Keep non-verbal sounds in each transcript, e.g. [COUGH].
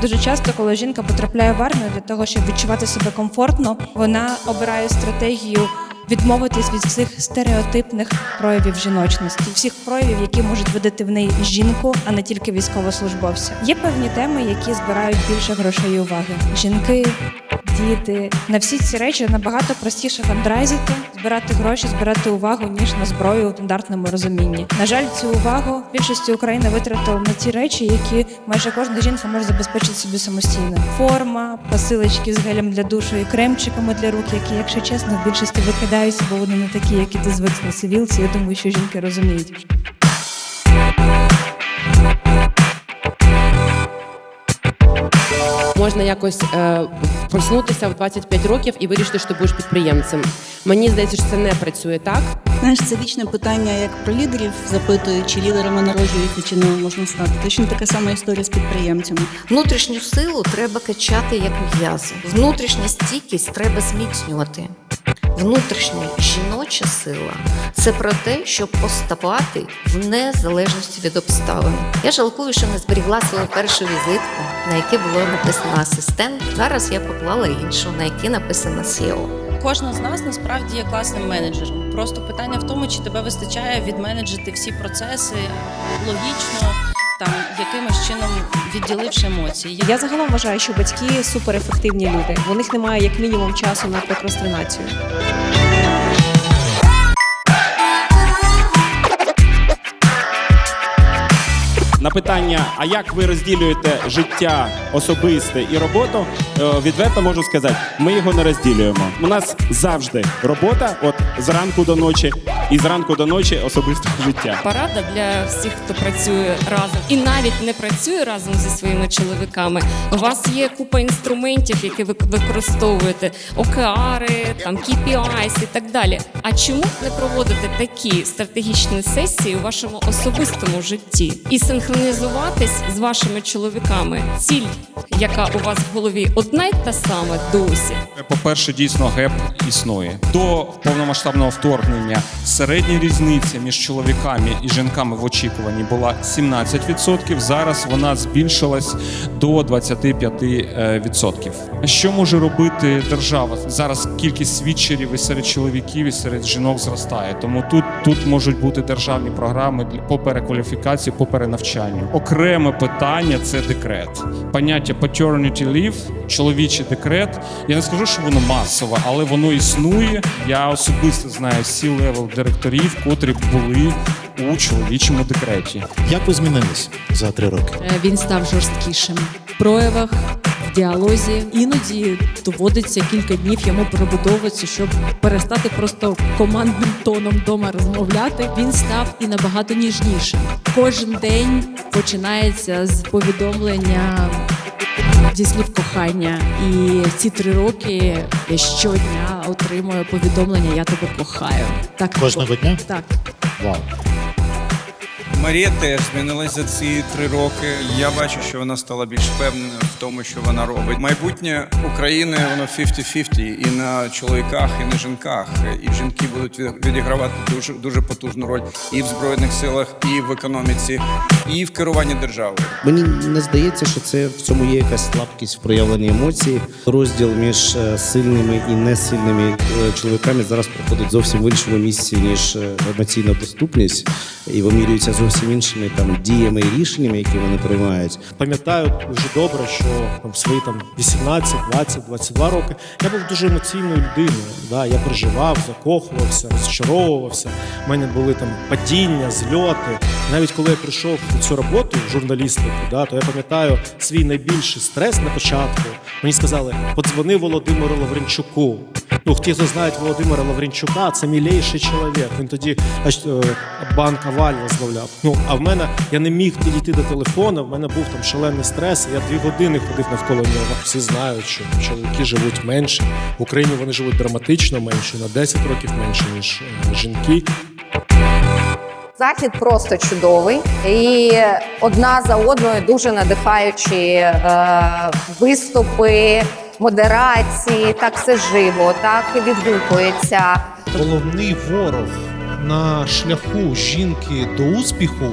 Дуже часто, коли жінка потрапляє в армію для того, щоб відчувати себе комфортно, вона обирає стратегію відмовитись від всіх стереотипних проявів жіночності, всіх проявів, які можуть видати в неї жінку, а не тільки військовослужбовця. Є певні теми, які збирають більше грошей і уваги. Жінки. Діти на всі ці речі набагато простіше фандрайзити, збирати гроші, збирати увагу ніж на зброю у стандартному розумінні. На жаль, цю увагу більшості України витратили на ті речі, які майже кожна жінка може забезпечити собі самостійно. Форма, посилочки з гелем для душу і кремчиками для рук, які, якщо чесно, в більшості викидаються, бо вони не такі, які ти звик на цивілці. Я думаю, що жінки розуміють. Можна якось е, проснутися в 25 років і вирішити, що ти будеш підприємцем. Мені здається, що це не працює так. Знаєш, це вічне питання, як про лідерів запитують, чи лідерами народжуються, чи не можна стати. Точно така сама історія з підприємцями. Внутрішню силу треба качати як м'язи. Внутрішню стійкість треба зміцнювати. Внутрішня жіноча сила це про те, щоб поставати в незалежності від обставин. Я жалкую, що не зберігла свою першу візитку, на якій було написано асистент. Зараз я поклала іншу, на якій написано SEO. Кожна з нас насправді є класним менеджером. Просто питання в тому, чи тебе вистачає відменеджити всі процеси логічно, там якимось чином відділивши емоції. Я загалом вважаю, що батьки суперефективні люди. У них немає як мінімум часу на прокрастинацію. На питання, а як ви розділюєте життя особисте і роботу, е, відверто можу сказати, ми його не розділюємо. У нас завжди робота, от зранку до ночі, і зранку до ночі особисте [LAUGHS] життя. порада для всіх, хто працює разом і навіть не працює разом зі своїми чоловіками. У вас є купа інструментів, які ви використовуєте, океари, там KPIs і так далі. А чому не проводити такі стратегічні сесії у вашому особистому житті і синхронізуватись з вашими чоловіками? Ціль, яка у вас в голові, одна й та сама досі. По-перше, дійсно ГЕП існує. До повномасштабного вторгнення середня різниця між чоловіками і жінками в очікуванні була 17%. Зараз вона збільшилась до 25%. Що може робити держава? Зараз кількість свідчерів і серед чоловіків, і серед жінок зростає. Тому тут, тут можуть бути державні програми для- по перекваліфікації, по перенавчанню. Окреме питання це декрет. Поняття paternity leave, чоловічий декрет. Я не скажу, що воно масове, але воно існує. Я особисто знаю сі левел директорів, котрі були у чоловічому декреті. Як ви змінились за три роки? Е, Він став жорсткішим в проявах, в діалозі. Іноді доводиться кілька днів йому перебудовуватися, щоб перестати просто командним тоном вдома розмовляти. Він став і набагато ніжнішим. Кожен день починається з повідомлення. Зі слів кохання, і ці три роки я щодня отримую повідомлення Я тебе кохаю. Так Кожного дня? так. Вау. Марія теж змінилась за ці три роки. Я бачу, що вона стала більш впевненою в тому, що вона робить. Майбутнє України воно 50-50 і на чоловіках, і на жінках. І жінки будуть відігравати дуже дуже потужну роль і в збройних силах, і в економіці, і в керуванні державою. Мені не здається, що це в цьому є якась слабкість в проявленні емоцій. Розділ між е, сильними і несильними е, чоловіками зараз проходить зовсім в іншому місці, ніж е, емоційна доступність, і вимірюється зовсім іншими там діями і рішеннями, які вони приймають. Пам'ятаю дуже добре, що там, в свої там 18, 20, 22 роки я був дуже емоційною людиною. Да? Я переживав, закохувався, розчаровувався. У мене були там падіння, зльоти. Навіть коли я прийшов цю роботу журналістику, да, то я пам'ятаю свій найбільший стрес на початку. Мені сказали, подзвони Володимиру Лавренчуку. Ну, хто знають Володимира Лавренчука, це мілейший чоловік. Він тоді аж, е, банк Аваль возглавляв. Ну, а в мене я не міг підійти до телефону, в мене був там шалений стрес. Я дві години ходив навколо нього. Всі знають, що чоловіки живуть менше. В Україні вони живуть драматично менше, на 10 років менше, ніж е, жінки. Захід просто чудовий і одна за одною дуже надихаючі е, виступи, модерації. Так все живо, так і відгукується. Головний ворог на шляху жінки до успіху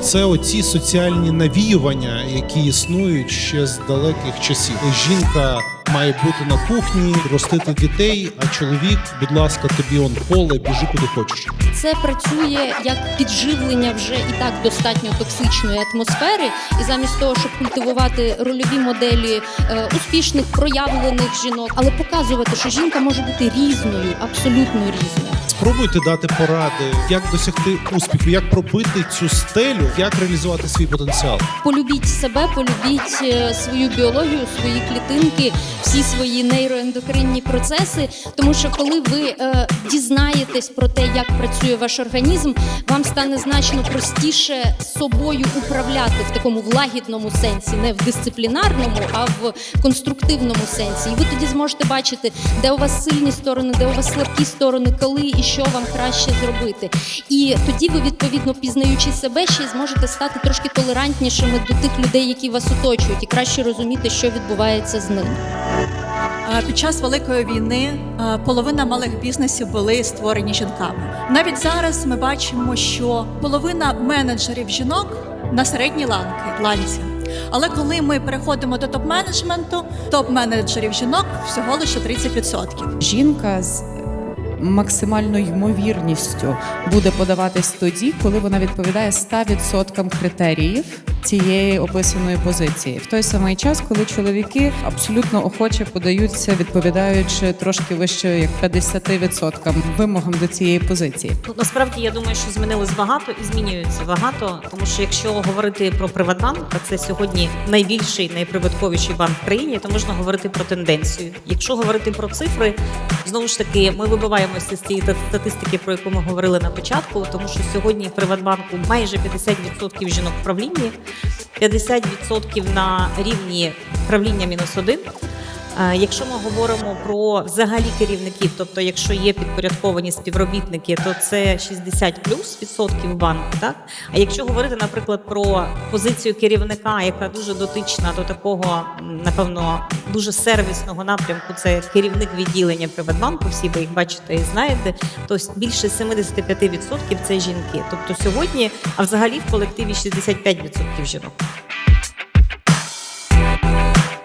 Це оці соціальні навіювання, які існують ще з далеких часів. Жінка має бути на кухні, ростити дітей, а чоловік, будь ласка, тобі он поле, біжи куди хочеш. Це працює як підживлення вже і так достатньо токсичної атмосфери. І замість того, щоб культивувати рольові моделі е, успішних проявлених жінок, але показувати, що жінка може бути різною, абсолютно різною. Спробуйте дати поради, як досягти успіху, як пробити цю стелю, як реалізувати свій потенціал. Полюбіть себе, полюбіть е, свою біологію, свої клітинки, всі свої нейроендокринні процеси. Тому що коли ви е, дізнаєтесь про те, як працює ваш організм, вам стане значно простіше собою управляти в такому влагідному сенсі, не в дисциплінарному, а в конструктивному сенсі. І ви тоді зможете бачити, де у вас сильні сторони, де у вас слабкі сторони, коли і що вам краще зробити. І тоді ви, відповідно, пізнаючи себе, ще й зможете стати трошки толерантнішими до тих людей, які вас оточують, і краще розуміти, що відбувається з ними. Під час великої війни половина малих бізнесів були створені жінками. Навіть зараз ми бачимо, що половина менеджерів жінок на середній ланки ланці. Але коли ми переходимо до топ-менеджменту, топ-менеджерів жінок всього лише 30%. Жінка з максимальною ймовірністю буде подаватись тоді, коли вона відповідає 100% критеріїв цієї описаної позиції. В той самий час, коли чоловіки абсолютно охоче подаються, відповідаючи трошки вище як 50% вимогам до цієї позиції. Ну, насправді я думаю, що змінилось багато і змінюється багато, тому що якщо говорити про Приватбанк, а це сьогодні найбільший, найприбутковіший банк в країні, то можна говорити про тенденцію. Якщо говорити про цифри, знову ж таки, ми вибиваємося з цієї та- статистики, про яку ми говорили на початку, тому що сьогодні в Приватбанку майже 50% жінок в правлінні, 50% на рівні правління мінус один. Якщо ми говоримо про взагалі керівників, тобто якщо є підпорядковані співробітники, то це 60 плюс відсотків банку. Так а якщо говорити, наприклад, про позицію керівника, яка дуже дотична до такого, напевно, дуже сервісного напрямку, це керівник відділення Приватбанку, всі ви їх бачите і знаєте, то більше 75% це жінки. Тобто сьогодні, а взагалі в колективі 65% жінок.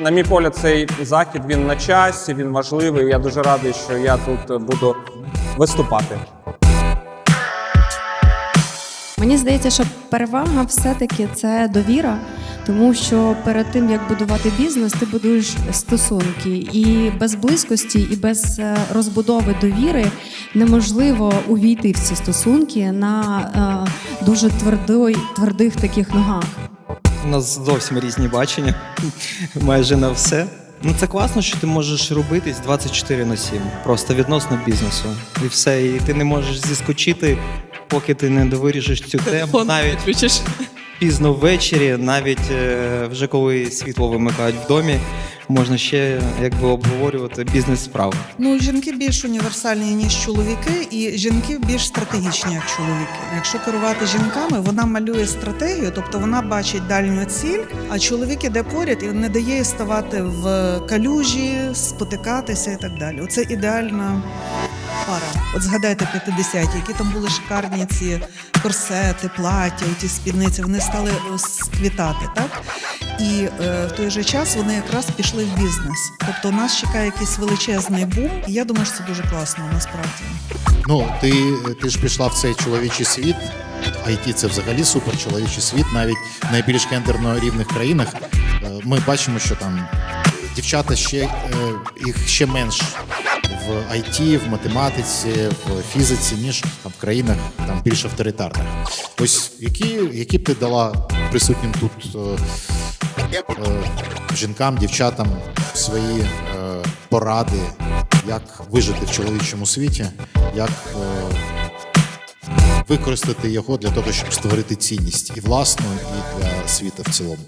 На мій погляд, цей захід він на часі, він важливий. Я дуже радий, що я тут буду виступати. Мені здається, що перевага все-таки це довіра, тому що перед тим як будувати бізнес, ти будуєш стосунки, і без близькості, і без е, розбудови довіри неможливо увійти в ці стосунки на е, дуже твердой, твердих таких ногах. У нас зовсім різні бачення майже на все. Ну це класно, що ти можеш робитись 24 на 7, просто відносно бізнесу. І все. І ти не можеш зіскочити, поки ти не довирішиш цю тему. Навіть пізно ввечері, навіть е, вже коли світло вимикають в домі, можна ще якби обговорювати бізнес справи. Ну, жінки більш універсальні, ніж чоловіки, і жінки більш стратегічні, як чоловіки. Якщо керувати жінками, вона малює стратегію, тобто вона бачить дальню ціль, а чоловік іде поряд і не дає ставати в калюжі, спотикатися і так далі. Оце ідеальна пара. От згадайте 50-ті, які там були шикарні ці корсети, плаття, ті спідниці, вони стали сквітати, так? І е, в той же час вони якраз пішли в бізнес. Тобто нас чекає якийсь величезний бум, і я думаю, що це дуже класно насправді. Ну, ти, ти ж пішла в цей чоловічий світ. IT – це взагалі супер чоловічий світ, навіть в найбільш гендерно рівних країнах. Е, Ми бачимо, що там дівчата ще е, їх ще менш в IT, в математиці, в фізиці, ніж там в країнах там більш авторитарних. Ось які, які б ти дала присутнім тут е, е, жінкам, дівчатам свої е, поради, як вижити в чоловічому світі, як е, використати його для того, щоб створити цінність і власну, і для світу в цілому.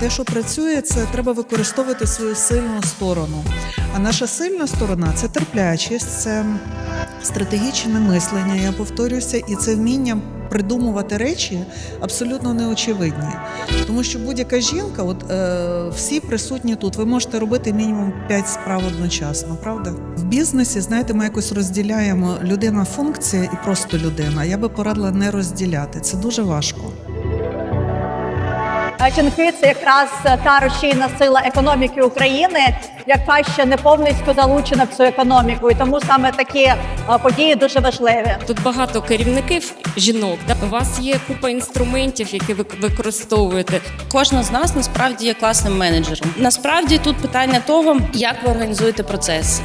Те, що працює, це треба використовувати свою сильну сторону. А наша сильна сторона це терплячість, це стратегічне мислення, я повторюся, і це вміння придумувати речі абсолютно неочевидні. Тому що будь-яка жінка, от е, всі присутні тут, ви можете робити мінімум 5 справ одночасно, правда? В бізнесі, знаєте, ми якось розділяємо людина функція і просто людина. Я би порадила не розділяти. Це дуже важко. Е, жінки це якраз е, та рушійна сила економіки України, яка ще не повністю залучена в цю економіку. І тому саме такі е, події дуже важливі. Тут багато керівників жінок. Да? У вас є купа інструментів, які ви використовуєте. Кожна з нас насправді є класним менеджером. Насправді тут питання того, як ви організуєте процес.